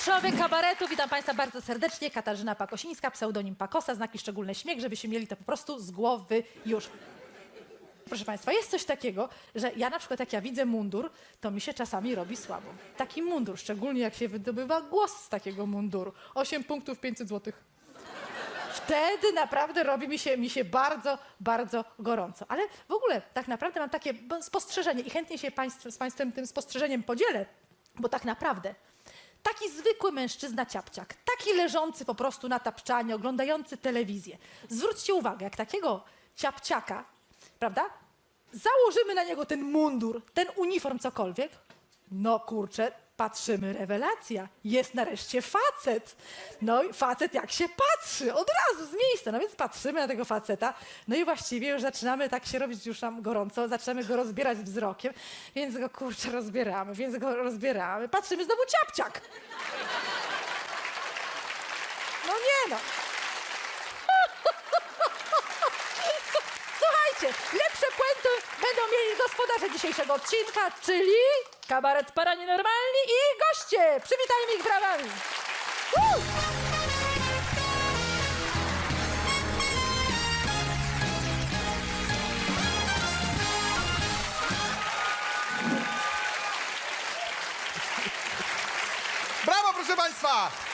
Mistrzowie kabaretu, witam Państwa bardzo serdecznie. Katarzyna Pakosińska, pseudonim Pakosa, znaki szczególny śmiech, żebyście mieli to po prostu z głowy już. Proszę Państwa, jest coś takiego, że ja na przykład jak ja widzę mundur, to mi się czasami robi słabo. Taki mundur, szczególnie jak się wydobywa głos z takiego munduru. 8 punktów, 500 złotych. Wtedy naprawdę robi mi się, mi się bardzo, bardzo gorąco. Ale w ogóle tak naprawdę mam takie spostrzeżenie i chętnie się państw, z Państwem tym spostrzeżeniem podzielę, bo tak naprawdę taki zwykły mężczyzna ciapciak, taki leżący po prostu na tapczanie, oglądający telewizję. Zwróćcie uwagę, jak takiego ciapciaka, prawda, założymy na niego ten mundur, ten uniform, cokolwiek, no kurczę, patrzymy, rewelacja. Jest nareszcie facet. No i facet jak się patrzy, od razu z miejsca. No więc patrzymy na tego faceta. No i właściwie już zaczynamy tak się robić już nam gorąco, zaczynamy go rozbierać wzrokiem, więc go kurczę rozbieramy, więc go rozbieramy. Patrzymy znowu ciapciak. No nie no. Słuchajcie, lepsze puenty będą mieli gospodarze dzisiejszego odcinka, czyli kabaret paranormalni i goście. Przywitajmy ich brawami. Woo! Brawo, proszę Państwa!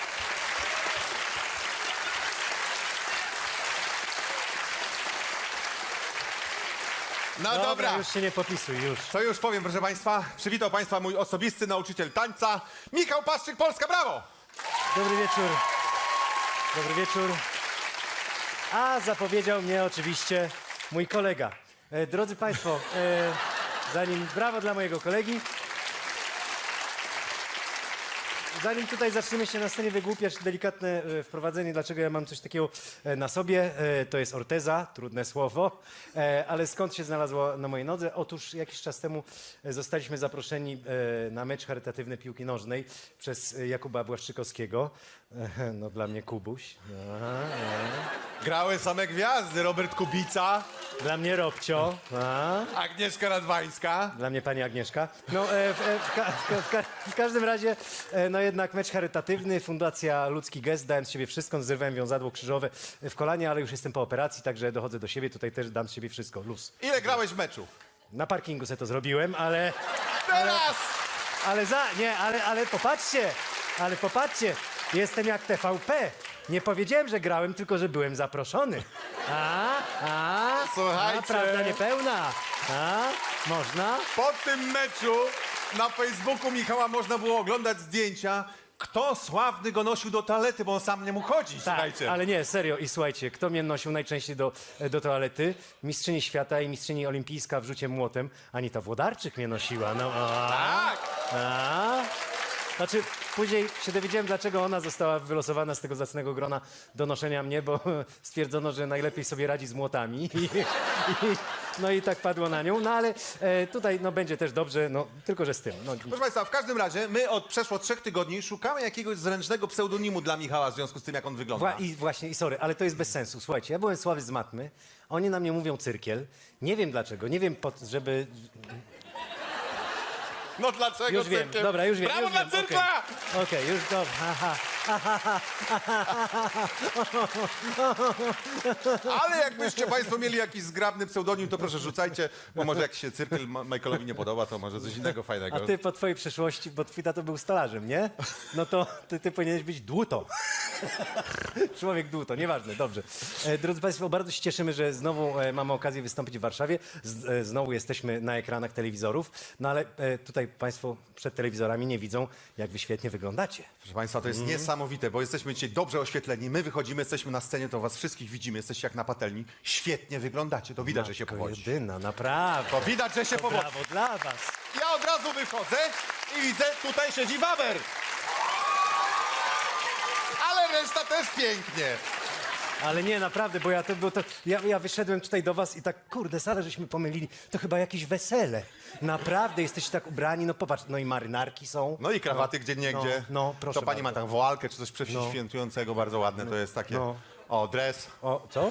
No dobra, już się nie popisuj, już. to już powiem, proszę Państwa. Przywitał Państwa mój osobisty nauczyciel tańca, Michał Paszczyk, Polska, brawo! Dobry wieczór. Dobry wieczór. A zapowiedział mnie oczywiście mój kolega. E, drodzy Państwo, e, zanim brawo dla mojego kolegi. Zanim tutaj zaczniemy się na scenie wygłupiać, delikatne e, wprowadzenie, dlaczego ja mam coś takiego e, na sobie. E, to jest orteza, trudne słowo, ale skąd się znalazło na mojej nodze? Otóż jakiś czas temu zostaliśmy zaproszeni na mecz charytatywny piłki nożnej przez Jakuba Błaszczykowskiego. No dla mnie Kubuś. Aha, Grały same gwiazdy, Robert Kubica, Dla mnie Robcio. A? Agnieszka Radwańska. Dla mnie pani Agnieszka. No, e, w, e, w, ka, w, ka, w, ka, w każdym razie, e, no jednak mecz charytatywny, Fundacja Ludzki Gest, dałem z siebie wszystko, zrywałem wiązadło krzyżowe w kolanie, ale już jestem po operacji, także dochodzę do siebie, tutaj też dam z siebie wszystko, luz. Ile grałeś w meczu? Na parkingu se to zrobiłem, ale, Teraz! ale za, nie, ale, ale popatrzcie, ale popatrzcie, jestem jak TVP. Nie powiedziałem, że grałem, tylko że byłem zaproszony. A, a, Słuchajcie. a prawda niepełna. A, można? Po tym meczu na Facebooku Michała można było oglądać zdjęcia, kto sławny go nosił do toalety, bo on sam nie mógł chodzić, słuchajcie. Tak, ale nie, serio. I słuchajcie, kto mnie nosił najczęściej do, do toalety? Mistrzyni świata i mistrzyni olimpijska w rzucie młotem. Anita Włodarczyk mnie nosiła. No, a, Tak! a. Znaczy, później się dowiedziałem, dlaczego ona została wylosowana z tego zacnego grona do noszenia mnie, bo stwierdzono, że najlepiej sobie radzi z młotami. I, i, no i tak padło na nią. No ale e, tutaj no, będzie też dobrze, no tylko że z tym. No, Proszę Państwa, w każdym razie my od przeszło trzech tygodni szukamy jakiegoś zręcznego pseudonimu dla Michała w związku z tym, jak on wygląda. Wła- I właśnie, i sorry, ale to jest bez sensu. Słuchajcie, ja byłem słaby z matmy, oni na mnie mówią cyrkiel. Nie wiem dlaczego, nie wiem, po, żeby... No dlaczego Już wiem, cyrkiem? dobra, już wiem. Brawo już dla wiem, cyrkla! Okej, okej, już dobra. Aha. Ale jakbyście Państwo mieli jakiś zgrabny pseudonim, to proszę rzucajcie, bo może jak się cyrkel Ma- Michaelowi nie podoba, to może coś innego fajnego. A ty po twojej przeszłości, bo twój tato był stolarzem, nie? No to ty, ty powinieneś być dłuto. Człowiek dłuto, nieważne, dobrze. E, drodzy Państwo, bardzo się cieszymy, że znowu e, mamy okazję wystąpić w Warszawie. Z, e, znowu jesteśmy na ekranach telewizorów, no ale e, tutaj Państwo przed telewizorami nie widzą, jak wy świetnie wyglądacie. Proszę Państwa, to jest Mhm. niesamowite, bo jesteśmy dzisiaj dobrze oświetleni. My wychodzimy, jesteśmy na scenie, to Was wszystkich widzimy, jesteście jak na patelni. Świetnie wyglądacie, to widać, że się Matko powodzi. jedyna, naprawdę. To widać, że się powodzi. Brawo dla was. Ja od razu wychodzę i widzę, tutaj siedzi Waber. Ale reszta też pięknie. Ale nie, naprawdę, bo ja to, bo to ja, ja wyszedłem tutaj do was i tak, kurde, salę żeśmy pomylili. To chyba jakieś wesele. Naprawdę, jesteście tak ubrani, no popatrz, no i marynarki są. No i krawaty gdzie niegdzie. No, no, proszę To pani ma bardzo. tam woalkę czy coś przeświętującego, bardzo ładne to jest takie. No. O, dres. O, co?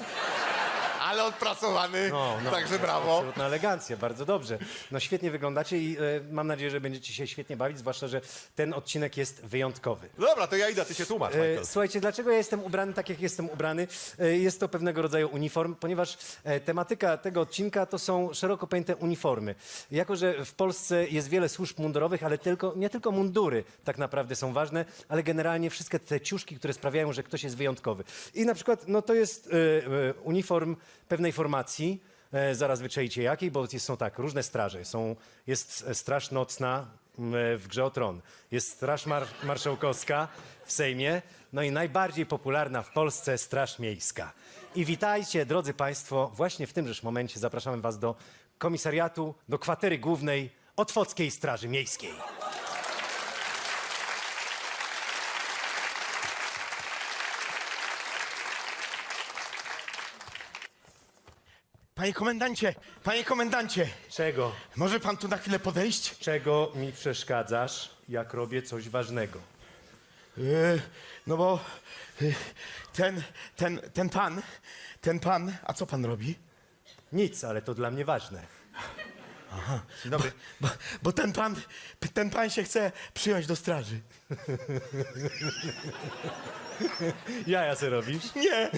Ale odpracowany, No, no, także brawo. Absolutna elegancja, bardzo dobrze. No świetnie wyglądacie i e, mam nadzieję, że będziecie się świetnie bawić, zwłaszcza, że ten odcinek jest wyjątkowy. Dobra, to ja idę, ty się tłumacz, Michael. E, Słuchajcie, dlaczego ja jestem ubrany tak, jak jestem ubrany? E, Jest to pewnego rodzaju uniform, ponieważ e, tematyka tego odcinka to są szeroko pojęte uniformy. Jako, że w Polsce jest wiele służb mundurowych, ale tylko, nie tylko mundury tak naprawdę są ważne, ale generalnie wszystkie te ciuszki, które sprawiają, że ktoś jest wyjątkowy. I na przykład, no to jest e, e, uniform pewnej formacji, E, zaraz wyczaicie jakiej, bo są tak, różne straże. Są, jest straż nocna m, w Grze o Tron, jest straż mar marszałkowska w Sejmie, no i najbardziej popularna w Polsce straż miejska. I witajcie, drodzy Państwo, właśnie w tymże momencie zapraszamy Was do komisariatu, do kwatery głównej Otwockiej Straży Miejskiej. Panie komendancie, panie komendancie, Czego, może pan tu na chwilę podejść? czego mi przeszkadzasz, jak robię coś ważnego? Yy, no bo yy, ten, ten, ten pan, ten pan, a co pan robi? Nic, ale to dla mnie ważne. Dzień dobry. Bo, bo ten pan, ten pan się chce przyjąć do straży. Jaja se robisz? Nie,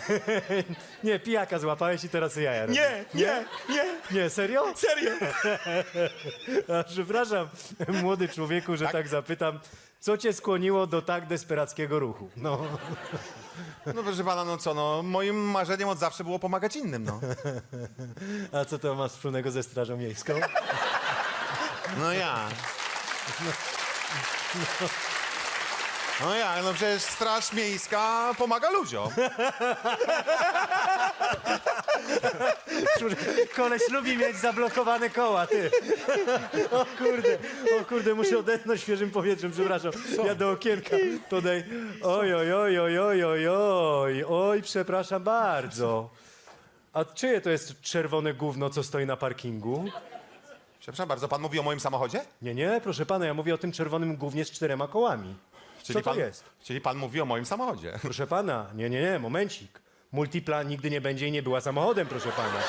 Nie, pijaka złapałeś i teraz jaja robisz. nie, nie, nie, Nie, serio? serio. A, przepraszam, młody człowieku, że tak? zapytam. Co cię skłoniło do tak desperackiego ruchu? No, No proszę pana, no co, no moim marzeniem od zawsze było pomagać innym, no. a co to ma wspólnego ze Strażą Miejską? No ja. No ja, no przecież Straż Miejska pomaga ludziom. Koleś lubi mieć zablokowane koła, ty. O kurde, o kurde, muszę odetchnąć świeżym powietrzem, przepraszam. Ja do okienka podaj. Oj, oj, oj, oj, oj, oj, oj, oj, przepraszam bardzo. A czyje to jest czerwone gówno, co stoi na parkingu? Przepraszam bardzo, pan mówi o moim samochodzie? Nie, nie, proszę pana, ja mówię o tym czerwonym głównie z czterema kołami. Co to pan, jest? Czyli pan mówi o moim samochodzie. Proszę pana, nie, nie, nie, momencik. Multipla nigdy nie będzie i nie była samochodem, proszę pana.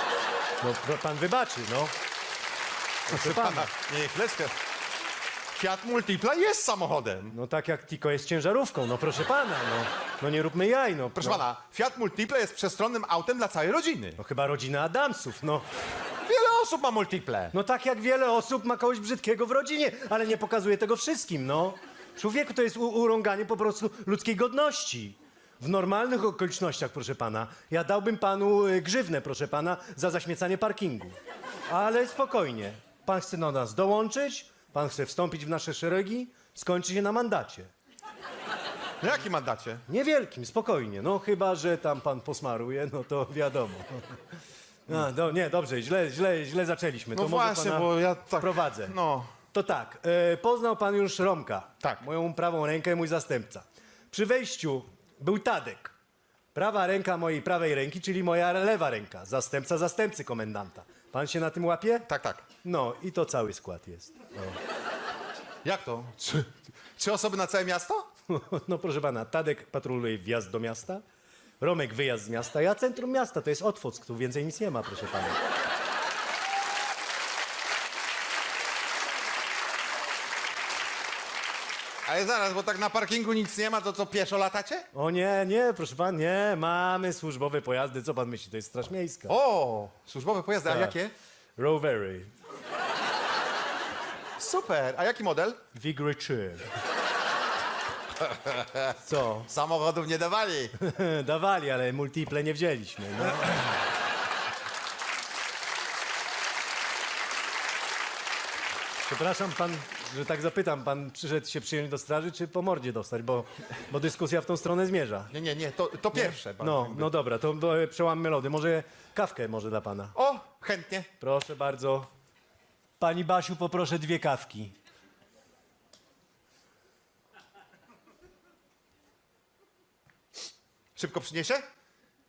No, pro, pan wybaczy, no. Proszę pana. Nie, chwileczkę. Fiat Multipla jest samochodem. No tak jak Tiko jest ciężarówką, no proszę pana, no. No nie róbmy jaj, no. Proszę no, pana, Fiat Multipla jest przestronnym autem dla całej rodziny. No chyba rodzina Adamsów, no. Wiele osób ma Multiple. No tak jak wiele osób ma kogoś brzydkiego w rodzinie, ale nie pokazuje tego wszystkim, no. Człowieku, to jest u- urąganie po prostu ludzkiej godności. W normalnych okolicznościach, proszę pana, ja dałbym panu y, grzywnę, proszę pana, za zaśmiecanie parkingu. Ale spokojnie. Pan chce do nas dołączyć, pan chce wstąpić w nasze szeregi, skończy się na mandacie. No jaki mandacie? Niewielkim, spokojnie. No chyba, że tam pan posmaruje, no to wiadomo. No, do, nie, dobrze, źle, źle, źle zaczęliśmy. No to może właśnie, pana bo ja tak- Prowadzę. No. To tak, e, poznał pan już Romka. Tak. Moją prawą rękę, mój zastępca. Przy wejściu był Tadek. Prawa ręka mojej prawej ręki, czyli moja lewa ręka. Zastępca zastępcy komendanta. Pan się na tym łapie? Tak, tak. No i to cały skład jest. Jak to? Trzy, trzy osoby na całe miasto? No proszę pana, Tadek patroluje wjazd do miasta, Romek wyjazd z miasta, ja centrum miasta, to jest Otwock, tu więcej nic nie ma, proszę pana. Ale zaraz, bo tak na parkingu nic nie ma, to co, pieszo latacie? O nie, nie, proszę pan, nie, mamy służbowe pojazdy, co pan myśli, to jest Straż Miejska. O, służbowe pojazdy, a Tak. jakie? Rowery, Super, a jaki model? Vigry 3. Co? Samochodów nie dawali. Dawali, ale multiple nie wzięliśmy. No. Przepraszam pan, że tak zapytam, pan przyszedł się przyjąć do straży, czy po mordzie dostać, bo, bo dyskusja w tą stronę zmierza. Nie, nie, nie, to, to pierwsze. pan No, jakby. no dobra, to e, przełammy lody. Może kawkę może dla pana. O, chętnie. Proszę bardzo. Pani Basiu, poproszę dwie kawki. Szybko przyniesie?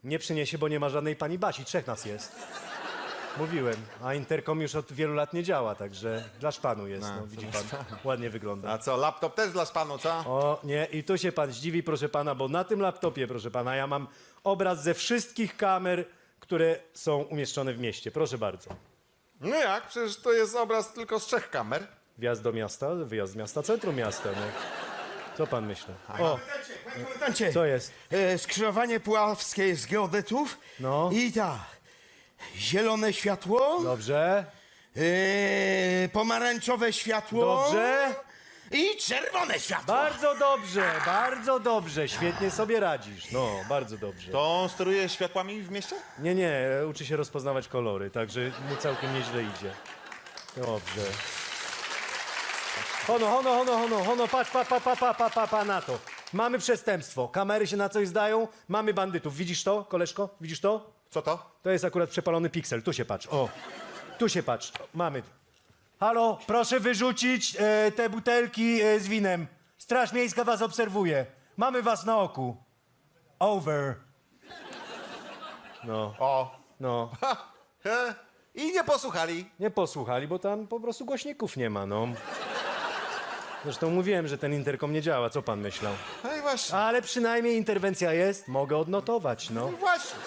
Nie przyniesie, bo nie ma żadnej pani Basi. Trzech nas jest. Mówiłem. A interkom już od wielu lat nie działa, także dla szpanu jest. No, widzi pan, ładnie wygląda. A co, laptop też dla panu, co? O, nie, i tu się pan zdziwi, proszę pana, bo na tym laptopie, proszę pana, ja mam obraz ze wszystkich kamer które są umieszczone w mieście. Proszę bardzo. No jak? Przecież to jest obraz tylko z trzech kamer. Wjazd do miasta, wyjazd z miasta, centrum miasta. No. Co pan myśli? O, Panie komendancie, co jest? e, skrzyżowanie puławskie z geodetów No. i tak, zielone światło, Dobrze, e, pomarańczowe światło dobrze. i czerwone światło. Bardzo dobrze, bardzo dobrze. Świetnie sobie radzisz. No, bardzo dobrze. To on steruje światłami w mieście? Nie, nie, uczy się rozpoznawać kolory, także mu całkiem nieźle idzie. Dobrze. Hono, hono, hono, hono, hono, patrz, pa, pa, pa, pa, pa, pa, pa na to. Mamy przestępstwo, kamery się na coś zdają, mamy bandytów. Widzisz to, koleżko? Widzisz to? Co to? To jest akurat przepalony piksel, tu się patrz, o. Tu się patrz, mamy. Halo, proszę wyrzucić e, te butelki e, z winem. Straż Miejska was obserwuje. Mamy was na oku. Over. No, O. no. Ha. He. I nie posłuchali. Nie posłuchali, bo tam po prostu głośników nie ma, no. Zresztą mówiłem, że ten interkom nie działa, co pan myślał? No i właśnie. Ale przynajmniej interwencja jest, mogę odnotować, no. Właśnie.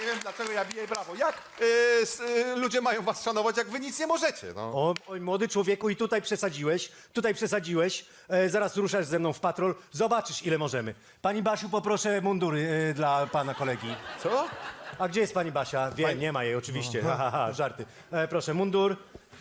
Nie wiem dlaczego ja biję brawo. Jak y, s, y, ludzie mają was szanować, jak wy nic nie możecie? No. O, oj, młody człowieku, i tutaj przesadziłeś, tutaj przesadziłeś. E, zaraz ruszasz ze mną w patrol, zobaczysz, ile możemy. Pani Basiu, poproszę mundury e, dla pana kolegi. Co? A gdzie jest pani Basia? Wiem, nie ma jej oczywiście. Ha, ha, ha, żarty. E, proszę, mundur.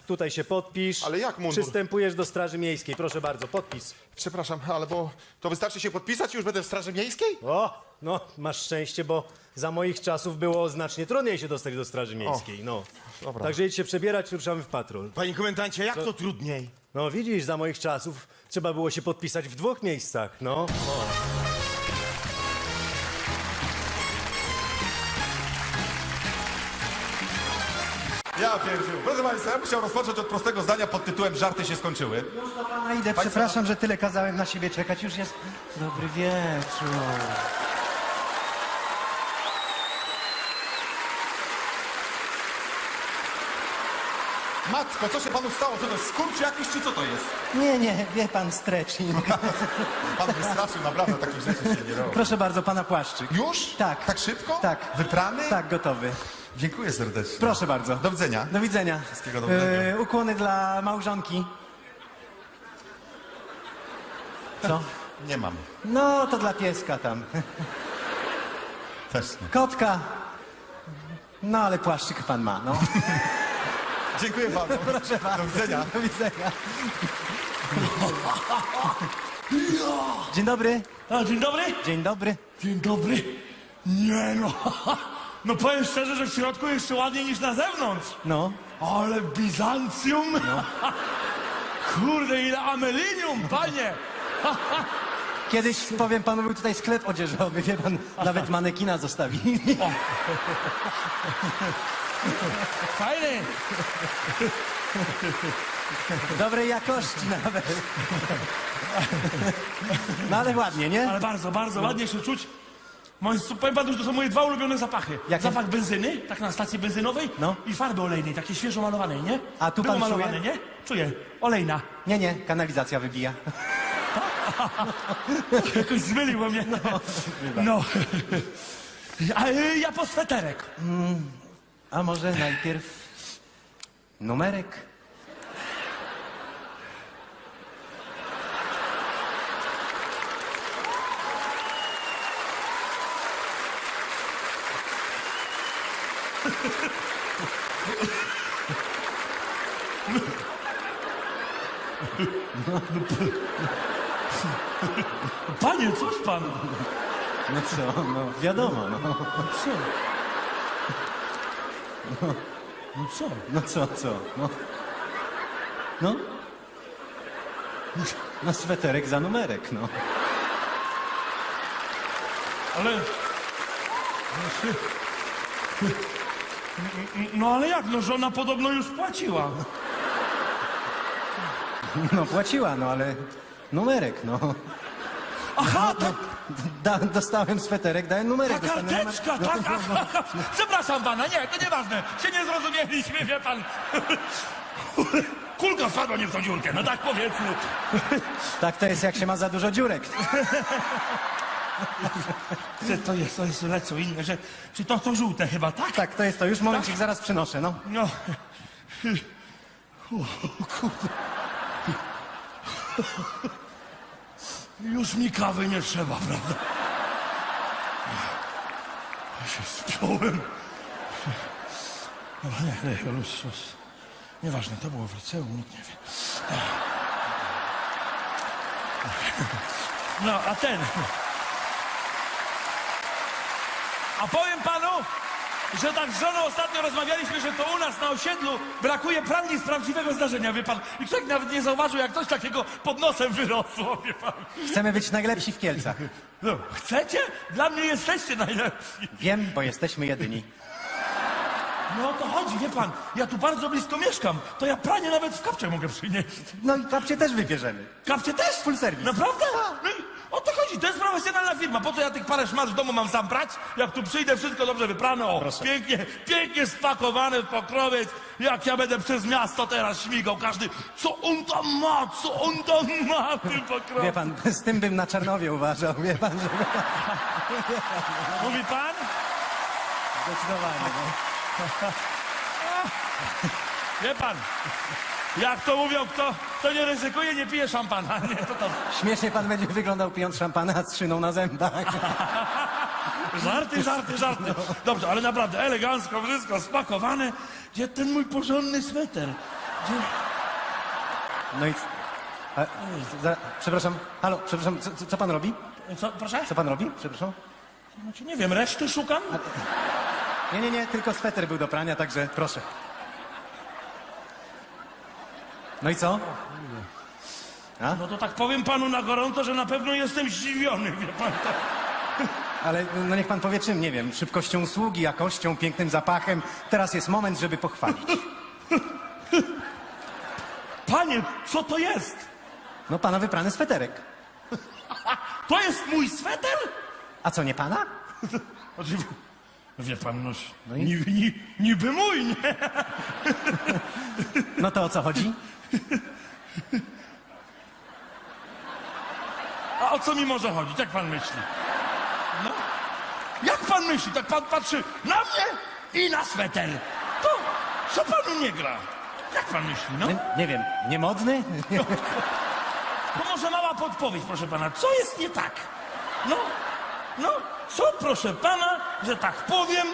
Tutaj się podpisz. Ale jak mundur? Przystępujesz do Straży Miejskiej. Proszę bardzo, podpis. Przepraszam, ale bo to wystarczy się podpisać i już będę w Straży Miejskiej? O, no, masz szczęście, bo za moich czasów było znacznie trudniej się dostać do Straży Miejskiej, no. dobra. Także idź się przebierać, ruszamy w patrol. Panie komendancie, jak to trudniej? No widzisz, za moich czasów trzeba było się podpisać w dwóch miejscach, no. Ja pierdziu. Proszę Państwa, ja bym chciał rozpocząć od prostego zdania pod tytułem Żarty się skończyły. Już do pana idę, przepraszam, że tyle kazałem na siebie czekać. Już jest dobry wieczór. Matko, co się Panu stało? Co to jest skurcz jakiś, czy co to jest? Nie, nie, wie pan, stretching. Pan wystraszył, naprawdę takich rzeczy się nie robi. Proszę bardzo, pana płaszczyk. Już? Tak. Tak szybko? Tak. Wyprany? Tak, gotowy. Dziękuję serdecznie. Proszę bardzo. Do widzenia. Do widzenia. Wszystkiego dobrego. E, ukłony dla małżonki. Co? Nie mam. No, to dla pieska tam. Też nie. Kotka. No, ale płaszczyk pan ma, no. Dziękuję Panu. Proszę bardzo. Do widzenia. Do widzenia. Dzień dobry. A, dzień dobry. Dzień dobry. Dzień dobry. Nie no. No powiem szczerze, że w środku jeszcze ładniej niż na zewnątrz. No. Ale Bizancjum. Kurde, ile amelinium, panie. Kiedyś, powiem panu, był tutaj sklep odzieżowy, wie pan, nawet manekina zostawili. Fajny. Dobrej jakości nawet. No ale ładnie, nie? Ale bardzo, bardzo ładnie się czuć. Moje, powiem panu, że to są moje dwa ulubione zapachy. Jakie? Zapach benzyny, tak na stacji benzynowej No. i farby olejnej, takiej świeżo malowanej, nie? A tu Było pan czuje? malowane, nie? Czuję. Olejna. Nie, nie, kanalizacja wybija. Jakoś zmyliło mnie. No. A y, ja po sweterek. A może najpierw numerek? Panie, cóż pan? No co, no wiadomo, no. Co? No co? No co, co, no. No? No sweterek za numerek, no. Ale... No ale jak? No żona podobno już płaciła. No płaciła, no ale numerek, no. Aha, to Da, dostałem sweterek, dałem numerek. ta dostanę numer- karteczka, tak? Aha, Przepraszam pana, nie, to nieważne. Się nie zrozumieliśmy, wie pan. kulka wpadła nie w tą dziurkę, no tak powiedzmy. Tak to jest, jak się ma za dużo dziurek. Że to jest, to jest lecą inne, że, czy to to żółte chyba, tak? Tak, to jest to. Już momencik, zaraz przynoszę, no. No. O, kurde. Już mi kawy nie trzeba, prawda? Ja się spiąłem. Dobra, nie, nie, już. Nieważne, to było w liceum, nikt nie wie. No, a ten... A powiem panu, że tak z żoną ostatnio rozmawialiśmy, że to u nas na osiedlu brakuje pralni z prawdziwego zdarzenia, wie pan. I człowiek nawet nie zauważył, jak coś takiego pod nosem wyrosło, wie pan. Chcemy być najlepsi w Kielcach. No, chcecie? Dla mnie jesteście najlepsi. Wiem, bo jesteśmy jedyni. No o to chodzi, wie pan. Ja tu bardzo blisko mieszkam. To ja pranie nawet w kapcie mogę przynieść. No i kapcie też wybierzemy. Kapcie też? Full service. Naprawdę? No i o to chodzi, to jest profesjonalna firma. Po co ja tych parę szmat w domu mam sam brać? Jak tu przyjdę, wszystko dobrze wyprane, o, pięknie, pięknie spakowane w pokrowiec. Jak ja będę przez miasto teraz śmigał, każdy, co on tam ma, co on tam ma w tym Wie pokrowiec. pan, z tym bym na Czarnowie uważał, wie pan, że... Mówi pan? Zdecydowanie, no. Wie pan, jak to mówią, kto, kto nie ryzykuje, nie pije szampana. Nie, to to... Śmiesznie pan będzie wyglądał pijąc szampana z szyną na zębach. Żarty, żarty, żarty. Dobrze, ale naprawdę elegancko, wszystko spakowane. Gdzie ten mój porządny sweter? Gdzie... No i... A, za, przepraszam, halo, przepraszam, co, co- co pan robi? Co, proszę? Co pan robi? Przepraszam? Znaczy, nie wiem, reszty szukam? Nie, nie, nie, tylko sweter był do prania, także proszę. No i co? No to tak powiem panu na gorąco, że na pewno jestem zdziwiony, wie pan. To... Ale no niech pan powie czym, nie wiem, szybkością usługi, jakością, pięknym zapachem. Teraz jest moment, żeby pochwalić. Panie, co to jest? No pana wyprany sweterek. To jest mój sweter? A co, nie pana? Znaczy, wie pan, no, No i- niby, ni, niby mój, nie? No to o co chodzi? A o co mi może chodzić? Jak pan myśli? No? Jak pan myśli? Tak pan patrzy na mnie i na sweter. To co panu nie gra? Jak pan myśli, no? Nie, nie wiem, niemodny? To może mała podpowiedź, proszę pana. Co jest nie tak? No, no, co proszę pana, że tak powiem,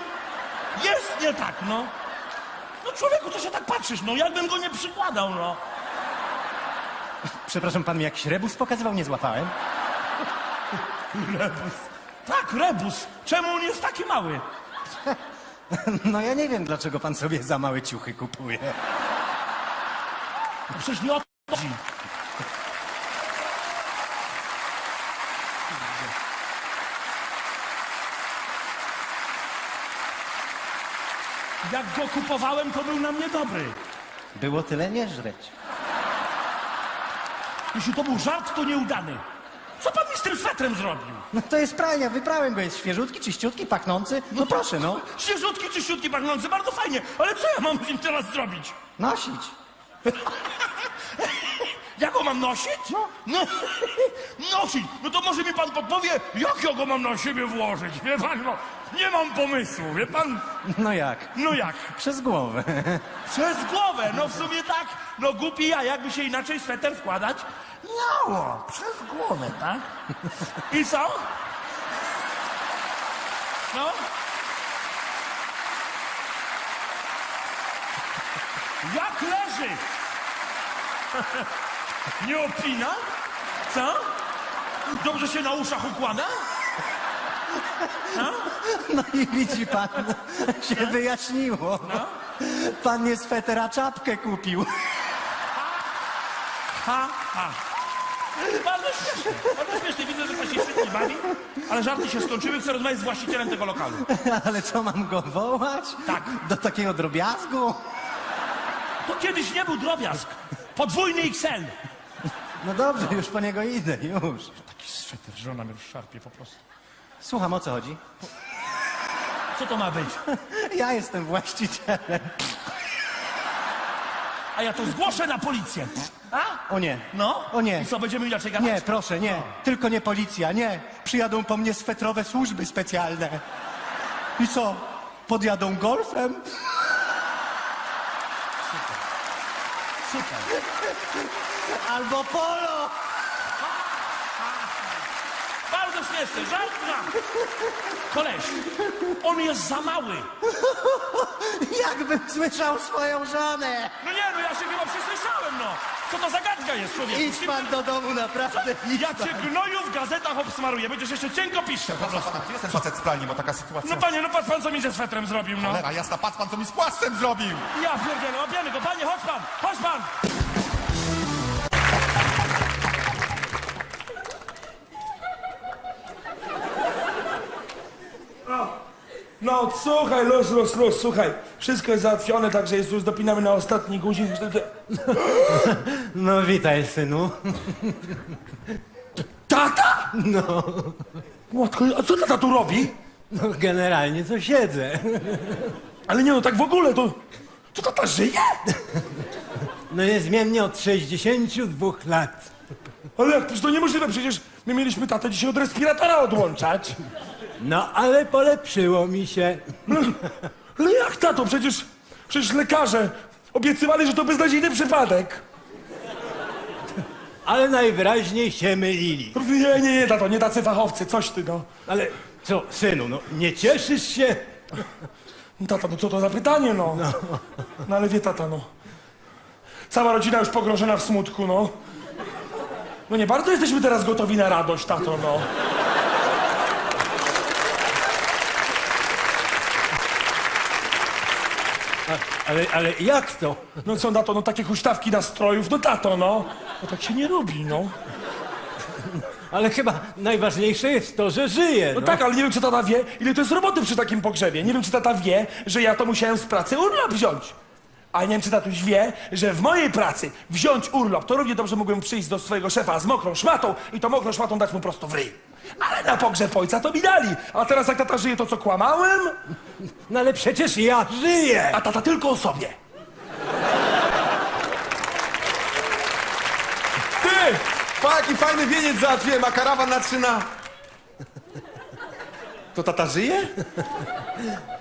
jest nie tak, no. No człowieku, co się tak patrzysz, no jakbym go nie przykładał, no. Przepraszam, pan mi jakiś rebus pokazywał, nie złapałem. Rebus. Tak, rebus. Czemu on jest taki mały? No ja nie wiem, dlaczego pan sobie za małe ciuchy kupuje. No Przecież nie o to chodzi. Jak go kupowałem, to był na mnie dobry. Było tyle nie żreć. Jeśli to był żart, to nieudany. Co pan mi z tym swetrem zrobił? No to jest pralnia, wyprałem go, jest świeżutki, czyściutki, pachnący. No proszę, no, Świeżutki, czyściutki, pachnący, bardzo fajnie. Ale co ja mam z nim teraz zrobić? nosić. Ja go mam nosić? No. nosić. No to może mi pan podpowie, jak ja go mam na siebie włożyć? Wie pan, no, nie mam pomysłu, wie pan? No jak? No jak? Przez głowę. Przez głowę, no w sumie tak. No głupi ja, jakby się inaczej sweter wkładać? Miało, przez głowę, tak? I co? No? Jak leży? Nie opina? Co? Dobrze się na uszach układa? No i widzi pan, się wyjaśniło. Pan nie swetera, czapkę kupił. Ha, ha. Bardzo śmieszne, bardzo śmieszne. Widzę, że pan się świetnie bawi, ale żarty się skończyły. Chcę rozmawiać z właścicielem tego lokalu. Ale co, mam go wołać? Tak. Do takiego drobiazgu? To kiedyś nie był drobiazg. Podwójny XL. No dobrze, już po niego idę, już. Taki sweter, żona mnie szarpie po prostu. Słucham, o co chodzi? Co to ma być? Ja jestem właścicielem. A ja to zgłoszę na policję. A? O nie. No? O nie. I co, będziemy inaczej gadać? Nie, proszę, nie. Tylko nie policja, nie. Przyjadą po mnie swetrowe służby specjalne. I co? Podjadą golfem? Super. Albo polo! Bardzo śmieszny, żart. Koleś, on jest za mały. Jakbym słyszał swoją żonę! No nie, no ja się chyba przesłyszałem, no. Co to za gadka jest, człowieku? Idź pan do domu, naprawdę. Idź Jak pan. się gnoju w gazetach obsmaruje, będziesz jeszcze cienko pisze po prostu. Jestem facet z pralni, bo taka sytuacja. No panie, no patrz pan, co mi ze swetrem zrobił, no. Cholera jasna, patrz pan, co mi z płaszczem zrobił! Ja pierdzielę, łapiemy go, panie, chodź pan, chodź pan. No, słuchaj, luz, luz, luz, słuchaj. Wszystko jest załatwione, także jest już dopinamy na ostatni guzik. No witaj, synu. Tata? No. Matko, a co tata tu robi? No generalnie to siedzę. Ale nie no, tak w ogóle, to... To tata żyje? No niezmiennie od 62 lat. Ale jak, przecież to niemożliwe, przecież my mieliśmy tatę dzisiaj od respiratora odłączać. No ale polepszyło mi się. Ale jak tato, przecież... Przecież lekarze obiecywali, że to beznadziejny przypadek. Ale najwyraźniej się mylili. Nie, nie, nie, tato, nie tacy fachowcy, coś ty, no. Ale co, synu, no nie cieszysz się? No, Tata, no co to za pytanie, no. No ale wie tata, no. Cała rodzina już pogrążona w smutku, no. No nie bardzo jesteśmy teraz gotowi na radość, tato, no. Ale, ale jak to? No co, tato, no takie huśtawki nastrojów, no tato, no. No tak się nie robi, no. Ale chyba najważniejsze jest to, że żyje. No tak, ale nie wiem, czy tata wie, ile to jest roboty przy takim pogrzebie. Nie wiem, czy tata wie, że ja to musiałem z pracy urlop wziąć. A nie wiem, czy tatuś wie, że w mojej pracy wziąć urlop, to równie dobrze mógłbym przyjść do swojego szefa z mokrą szmatą i to mokrą szmatą dać mu prosto w ryj. Ale na pogrzeb ojca to mi dali. A teraz jak tata żyje, to co, kłamałem? No ale przecież ja żyję. A tata tylko o sobie. Ty! Pa, jaki fajny wieniec załatwiłem, a karawan na trzyna. To tata żyje?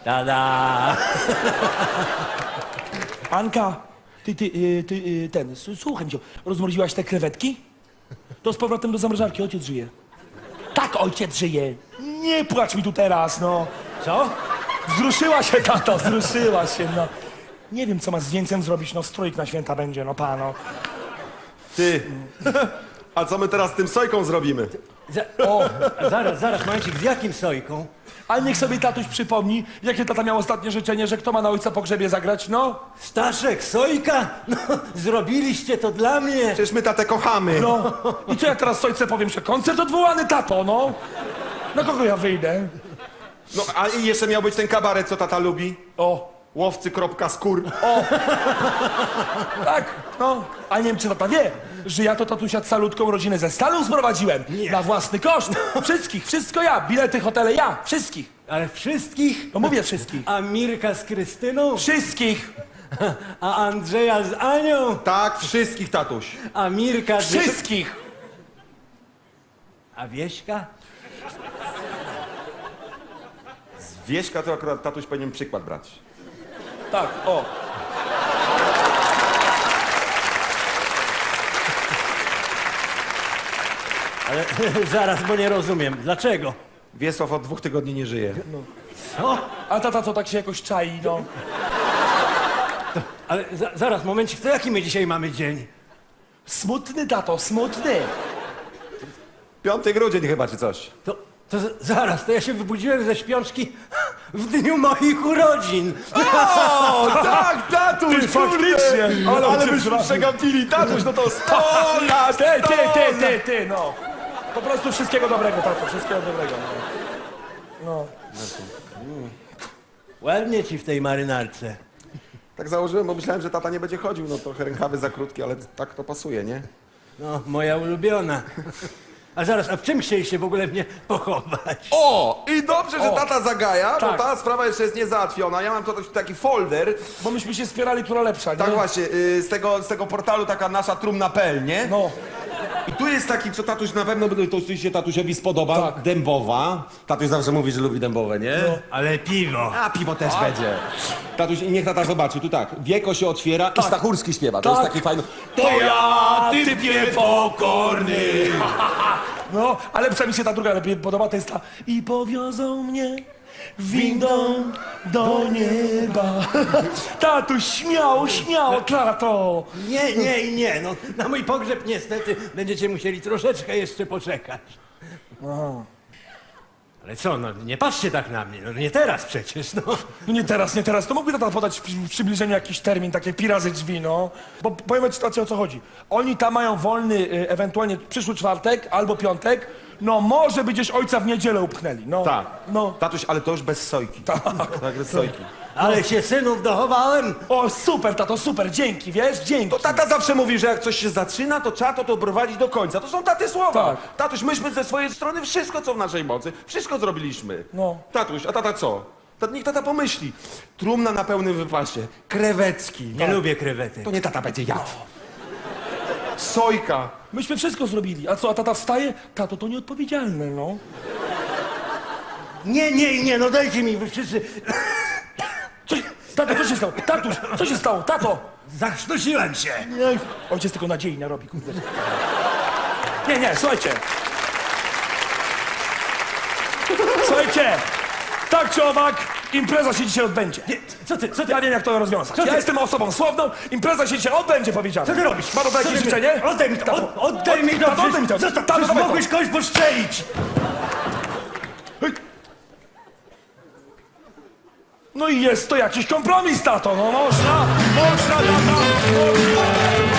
Tada! Anka, ty, ty, y, ty, y, ten, s- słuchaj mnie, rozmroziłaś te krewetki? To z powrotem do zamrażarki, ojciec żyje. Tak, ojciec żyje. Nie płacz mi tu teraz, no. Co? Wzruszyła się, tato, wzruszyła się, no. Nie wiem, co ma z wieńcem zrobić, no strójk na święta będzie, no pano. Ty. A co my teraz z tym sojką zrobimy? Za, o, zaraz, zaraz, momencik, z jakim sojką? Ale niech sobie tatuś przypomni, jakie tata miał ostatnie życzenie, że kto ma na ojca pogrzebie zagrać, no. Staszek, sojka? No, zrobiliście to dla mnie. Przecież my tatę kochamy. No. I co ja teraz sojce powiem, że koncert odwołany, tato, no. Na kogo ja wyjdę? No, a i jeszcze miał być ten kabaret, co tata lubi. O, Łowcy.skór. Tak, no. A nie wiem, czy tata wie, że ja to tatusia calutką rodzinę ze Stanów sprowadziłem. Na własny koszt. Wszystkich, wszystko ja. Bilety, hotele ja. Wszystkich. Ale wszystkich? No mówię wszystkich. A Mirka z Krystyną? Wszystkich. A Andrzeja z Anią? Tak, wszystkich tatuś. A Mirka z... Wszystkich. A Wieśka? Z Wieśka to akurat tatuś powinien przykład brać. Tak, o. Ale zaraz, bo nie rozumiem. Dlaczego? Wiesław od dwóch tygodni nie żyje. Co? A tata co tak się jakoś czai, no. Ale za, zaraz, momencik, to jaki my dzisiaj mamy dzień? Smutny, tato, smutny. 5 grudzień chyba, czy coś. To, to z- zaraz, to ja się wybudziłem ze śpiączki w dniu moich urodzin. O, tak, tatuś, Ty, faktycznie. Ale Ale cię byśmy wra- przegapili, tatuś, no to 100 lat, Ty, ty, 100 ty, lat. ty, ty, no. Po prostu wszystkiego dobrego, tato, wszystkiego dobrego. No. Ładnie ci w tej marynarce. Tak założyłem, bo myślałem, że tata nie będzie chodził, no trochę rękawy za krótkie, ale tak to pasuje, nie? No, moja ulubiona. A zaraz, a w czym chcieliście w ogóle mnie pochować? O! I dobrze, że O. tata zagaja, bo Tak. ta sprawa jeszcze jest niezałatwiona. Ja mam tutaj taki folder. Bo myśmy się spierali, która lepsza, nie? Tak właśnie, y, z tego, z tego portalu taka nasza trumna.pl, nie? No. I tu jest taki, co tatuś na pewno to się tatusiowi spodoba, Tak. dębowa. Tatuś zawsze mówi, że lubi dębowe, nie? Ale piwo. A piwo też będzie. Tatuś, i niech tata zobaczy, tu tak, wieko się otwiera i Stachurski śpiewa, to Tak. jest taki fajny... To ja, typie pokorny. No, ale przynajmniej się ta druga lepiej podoba, to jest ta I powiozą mnie windą do nieba. Tatuś, śmiało, śmiało, tato. Nie, nie i nie. No, na mój pogrzeb niestety będziecie musieli troszeczkę jeszcze poczekać. Ale co, no nie patrzcie tak na mnie. No nie teraz przecież, no. No nie teraz, nie teraz. To mógłby tata podać w przy- w przybliżeniu jakiś termin, takie pirazy drzwi, no. Bo powiem ci tacy, o co chodzi. Oni tam mają wolny y, ewentualnie przyszły czwartek albo piątek. No może by gdzieś ojca w niedzielę upchnęli, no. Tak. No. Tatuś, ale to już bez sojki. Tak. Tak, bez sojki. Ale się synów dochowałem. O, super, tato, super, dzięki, wiesz, dzięki. To tata zawsze mówi, że jak coś się zaczyna, to trzeba to doprowadzić do końca. To są taty słowa. Tak. Tatuś, myśmy ze swojej strony wszystko, co w naszej mocy, wszystko zrobiliśmy. No. Tatuś, a tata co? Niech tata pomyśli. Trumna na pełnym wypasie. Krewecki. Nie lubię krewetek. To nie tata będzie jadł. Sojka. Myśmy wszystko zrobili. A co, a tata wstaje? Tato, to nieodpowiedzialne, no. Nie, nie nie, no dajcie mi wy wszyscy. Co, tato, co się stało? Tatuś, co się stało? Tato! Zachrztusiłem się. Nie, ojciec tylko nadziei narobi, kurde. Nie, nie, słuchajcie. Słuchajcie, tak czy owak, impreza się dzisiaj odbędzie. Nie, co ty, co ty? Ja wiem, jak to rozwiązać. Co Ja ty? jestem osobą słowną, impreza się dzisiaj odbędzie, powiedziane. Co ty robisz? Ma to Co jakieś ty- życzenie? Oddaj mi to, od, oddaj mi to. Tato, oddaj mi to. Zostaw, Tato, przecież dawaj to. mogłeś kogoś postrzelić. No i jest to jakiś kompromis, tato, no można, można, tata, można.